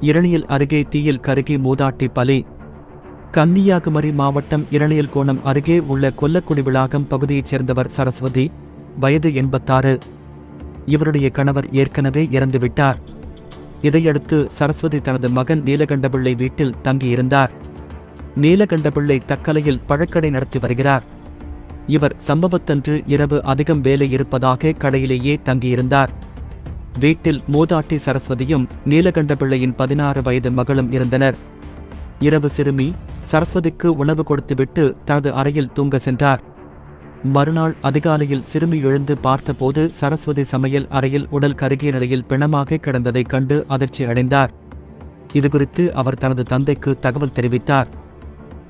இரணியல் அருகே தீயில் கருகி மூதாட்டி பலி. கன்னியாகுமரி மாவட்டம் இரணியல் கோணம் அருகே உள்ள கொல்லக்குடி விளாகம் பகுதியைச் சேர்ந்தவர் சரஸ்வதி வயது எண்பத்தாறு. இவருடைய கணவர் ஏற்கனவே இறந்துவிட்டார். இதையடுத்து சரஸ்வதி தனது மகன் நீலகண்டபிள்ளை வீட்டில் தங்கியிருந்தார். நீலகண்டபிள்ளை தக்கலையில் பழக்கடை நடத்தி வருகிறார். இவர் சம்பவத்தன்று இரவு அதிகம் வேலை இருப்பதாக கடையிலேயே தங்கியிருந்தார். வீட்டில் மூதாட்டி சரஸ்வதியும் நீலகண்டபிள்ளையின் பதினாறு வயது மகளும் இருந்தனர். இரவு சிறுமி சரஸ்வதிக்கு உணவு கொடுத்துவிட்டு தனது அறையில் தூங்க சென்றார். மறுநாள் அதிகாலையில் சிறுமி எழுந்து பார்த்தபோது சரஸ்வதி சமையல் அறையில் உடல் கருகிய நிலையில் பிணமாக கிடந்ததைக் கண்டு அதிர்ச்சி அடைந்தார். இதுகுறித்து அவர் தனது தந்தைக்கு தகவல் தெரிவித்தார்.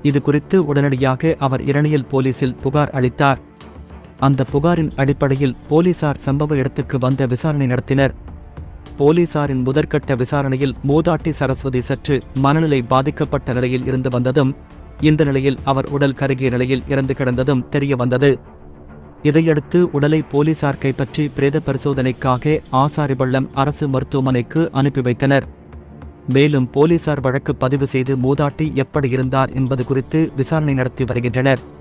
இது குறித்து உடனடியாக அவர் இரணியல் போலீசில் புகார் அளித்தார். அந்த புகாரின் அடிப்படையில் போலீசார் சம்பவ இடத்துக்கு வந்த விசாரணை நடத்தினர். போலீசாரின் முதற்கட்ட விசாரணையில் மூதாட்டி சரஸ்வதி சற்று மனநிலை பாதிக்கப்பட்ட நிலையில் இருந்து வந்ததும் இந்த நிலையில் அவர் உடல் கருகிய நிலையில் இறந்து கிடந்ததும் தெரிய வந்தது. இதையடுத்து உடலை போலீசார் கைப்பற்றி பிரேத பரிசோதனைக்காக ஆசாரிபள்ளம் அரசு மருத்துவமனைக்கு அனுப்பி வைத்தனர். மேலும் போலீசார் வழக்கு பதிவு செய்து மூதாட்டி எப்படி இருந்தார் என்பது குறித்து விசாரணை நடத்தி வருகின்றனர்.